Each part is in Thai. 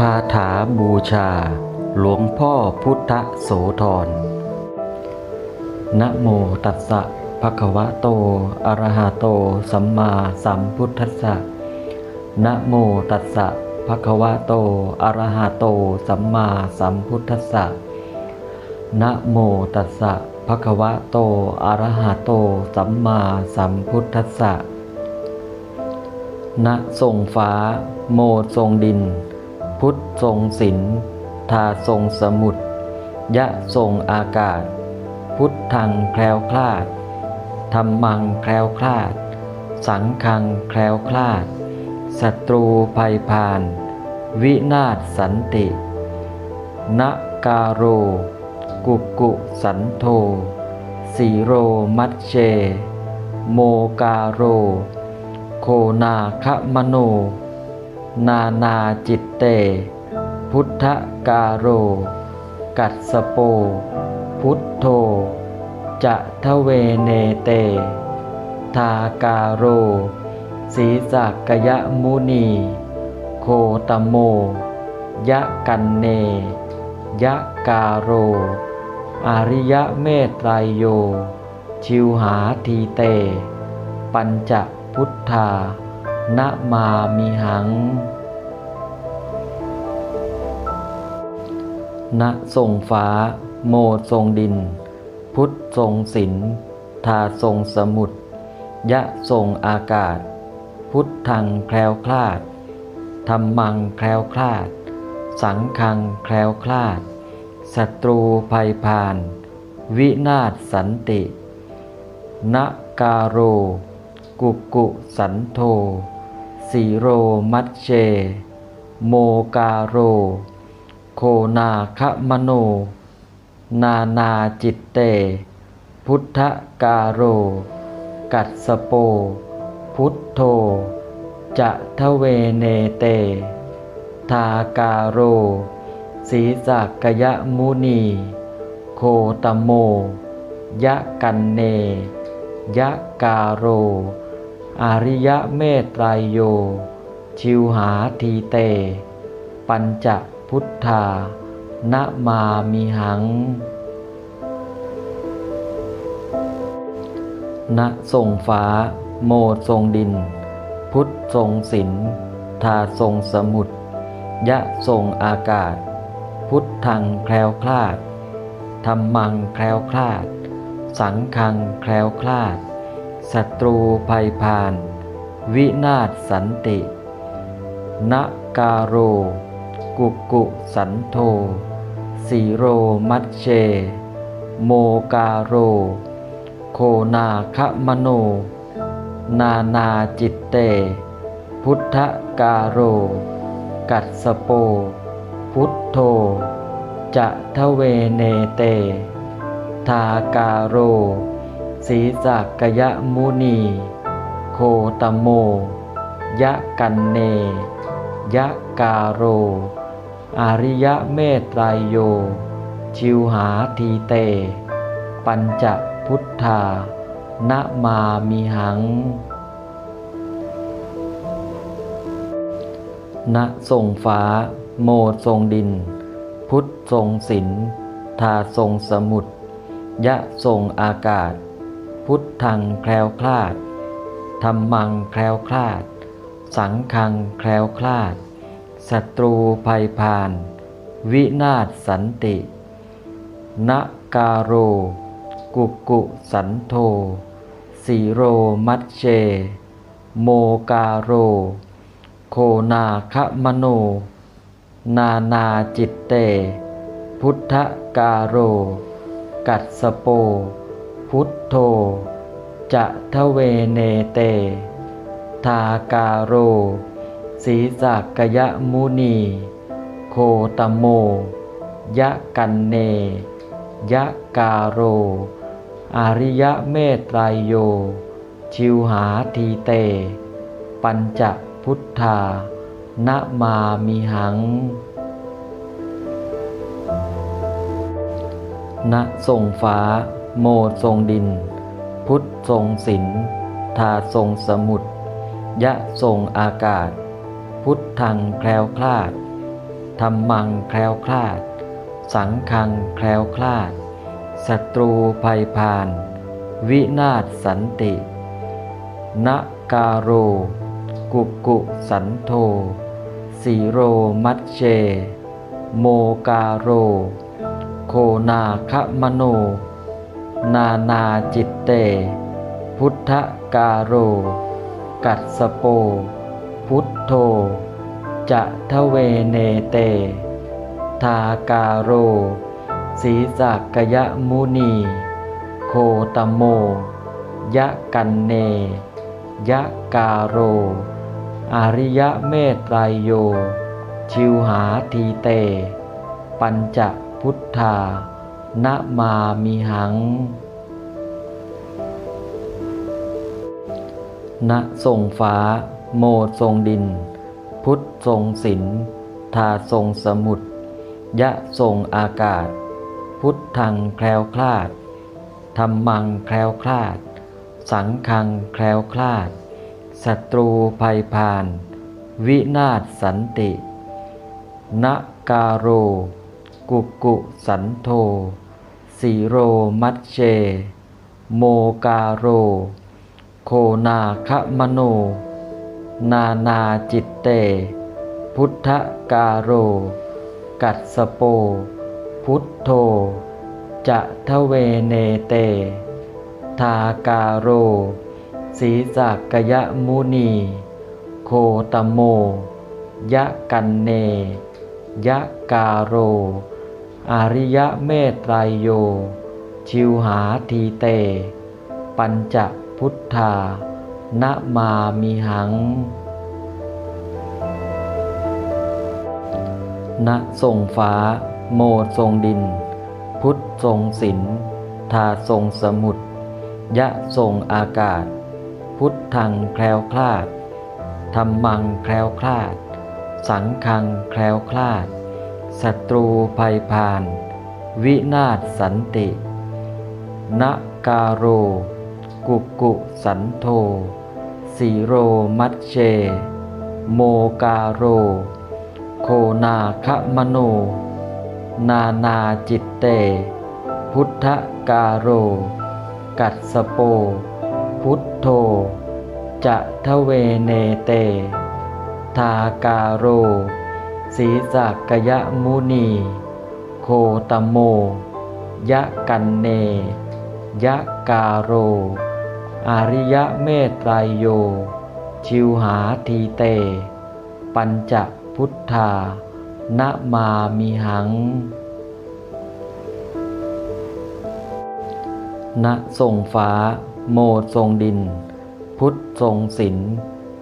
คาถาบูชา หลวงพ่อพุทธโสธร นะโมตัสสะภะคะวะโต อะระหะโต สัมมาสัมพุทธัสสะ นะโมตัสสะภะคะวะโต อะระหะโต สัมมาสัมพุทธัสสะ นะโมตัสสะภะคะวะโต อะระหะโต สัมมาสัมพุทธัสสะณทรงฟ้า โมทรงดิน พุทธทรงศิลทาทรงสมุทรยะทรงอากาศ พุทธังแคล้วคลาดธรรมังแคล้วคลาด สังฆังแคล้วคลาดศัตรูภัยพาน วินาศสันตินกาโร กุกุสันโทสีโรมัชเช โมกาโร โคนาคมโน นานาจิตเต พุทธกาโร กัสสโป พุทโธ จะทะเวเนเต ทากาโร สีสักยะมุนี โคตโม ยะกันเน ยะกาโร อริยะเมตไตรโย ชิวหาทีเต ปัญจพุทธา นะมามิหังณทรงฟ้า โมทรงดิน พุทธทรงศิลทาทรงสมุทรยะทรงอากาศ พุทธังแคล้วคลาดธรรมังแคล้วคลาด สังฆังแคล้วคลาดศัตรูภัยพาน วินาศสันตินกาโร กุกุสันโท สีโรมัชเชโมกาโร โคนาคะมโน นานาจิตเต พุทธกาโร กัสสโป พุทโธ จะทะเวเนเต ทากาโร สีสักยะมุนี โคตโม ยะกันเน ยะกาโร อริยะเมตไตรโย ชิวหาทีเต ปัญจพุทธานะมามิหังณทรงฟ้า โมทรงดิน พุทธทรงศิลทาทรงสมุทรยะทรงอากาศ พุทธังแคล้วคลาดธรรมังแคล้วคลาด สังฆังแคล้วคลาด ศัตรูภัยพาน วินาศสันตินกาโร กุกุสันโทสีโรมัชเช โมกาโร โคนาคมโน นานาจิตเต พุทธกาโร กัสสโป พุทโธจะทะเวเนเต ทากาโร สีสักยะมุนี โคตโม ยะกันเน ยะกาโร อาริยะเมตไตรโย ชิวหาทีเต ปัญจพุทธานะมามิหังณทรงฟ้า โมทรงดิน พุทธทรงศิลทาทรงสมุทรยะทรงอากาศ พุทธังแคล้วคลาดธรรมังแคล้วคลาด สังฆังแคล้วคลาดศัตรูภัยพาน วินาศสันตินกาโร กุกุสันโทสีโรมัชเช โมกาโร โคนาคะมโน นานาจิตเต พุทธกาโร กัสสโป พุทโธ จะทะเวเนเต ทาการโร สีสักยะมุนี โคตโม ยะกันเน ยะกาโร อริยะเมตไตรโย ชิวหาทีเต ปัญจพุทธานะมามิหังณทรงฟ้า โมทรงดิน พุทธทรงศิลทาทรงสมุทรยะทรงอากาศ พุทธังแคล้วคลาดธรรมังแคล้วคลาด สังคังแคล้วคลาดศัตรูภัยพาน วินาศสันตินกาโร กุกุสันโทสีโรมัชเช โมกาโร โคนาคมโน นานาจิตเต พุทธกาโร กัสสโป พุทโธจะทะเวเนเต ทากาโรสีสักยะมุนี โคตโม ยะกันเน ยะกาโร อริยะเมตไตรโย ชิวหาทีเต ปัญจพุทธา นะมามิหังณทรงฟ้า โมทรงดิน พุทธทรงศิลป์ทาทรงสมุทรยะทรงอากาศ พุทธังแคล้วคลาดธรรมังแคล้วคลาด สังคังแคล้วคลาดศัตรูภัยพาน วินาศสันตินกาโร กุกุสันโท สีโรมัชเช โมกาโร โคนาคะมโน นานาจิตเต พุทธกาโร กัสสโป พุทโธ จะทะเวเนเต ทากาโร สีสักยะมุนี โคตโม ยะกันเน ยะกาโร อริยะเมตไตรโย ชิวหาทีเต ปัญจพุทธานะมามิหังณทรงฟ้า โมทรงดิน พุทธทรงศิลป์ทาทรงสมุทรยะทรงอากาศ พุทธังแคล้วคลาดธรรมังแคล้วคลาด สังคังแคล้วคลาด ศัตรูภัยพาน วินาศสันตินกาโร กุกุสันโทสีโรมัชเช โมกาโร โคนาคะมโน นานาจิตเต พุทธกาโร กัสสโป พุทโธจะทะเวเนเต ทากาโร สีสักยะมุนี โคตโม ยะกันเน ยะกาโร อริยะเมตไตรโย ชิวหาทีเต ปัญจพุทธานะมามิหังณทรงฟ้า โมทรงดิน พุทธทรงศิล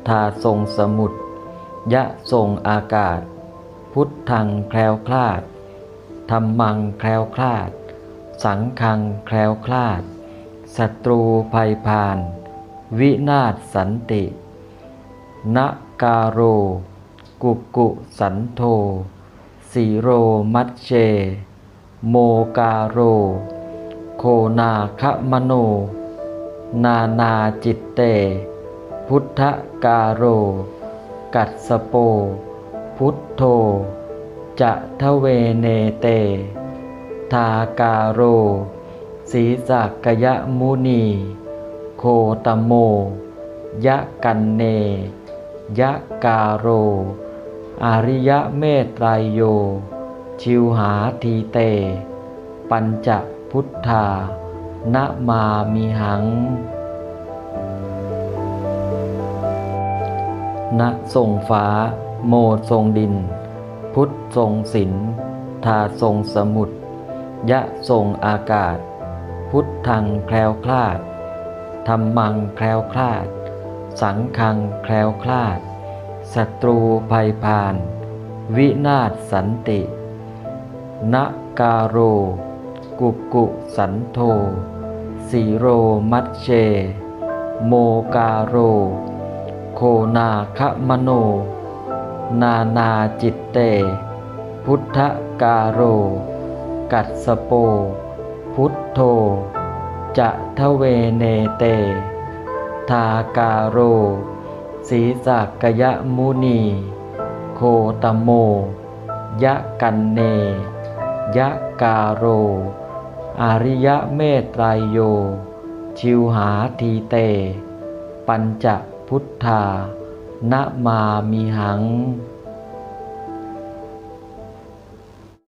ทาทรงสมุทรยะทรงอากาศ พุทธังแคล้วคลาดธรรมังแคล้วคลาด สังคังแคล้วคลาดศัตรูภัยพาน วินาศสันตินกาโร กุกุสันโทสีโรมัชเช โมกาโร โคนาคมโน นานาจิตเต พุทธกาโร กัสสโป พุทโธ จะทะเวเนเต ทาการโร สีสักยะมุนี โคตโม ยะกันเน ยะกาโร อริยะเมตไตรโย ชิวหาทีเต ปัญจพุทธานะมามิหังณทรงฟ้า โมทรงดิน พุทธทรงศิลป์ทาทรงสมุทรยะทรงอากาศ พุทธังแคล้วคลาดธรรมังแคล้วคลาด สังคังแคล้วคลาดศัตรูภัยพาน วินาศสันตินกาโร กุกุสันโทสีโรมัชเช โมกาโร โคนาคมโน นานาจิตเต พุทธกาโร กัสสโป พุทโธจะทะเวเนเต ทากาโร สีสักยะมุนี โคตโม ยะกันเน ยะกาโร อริยะเมตไตรโย ชิวหาทีเต ปัญจพุทธา นะมามีหัง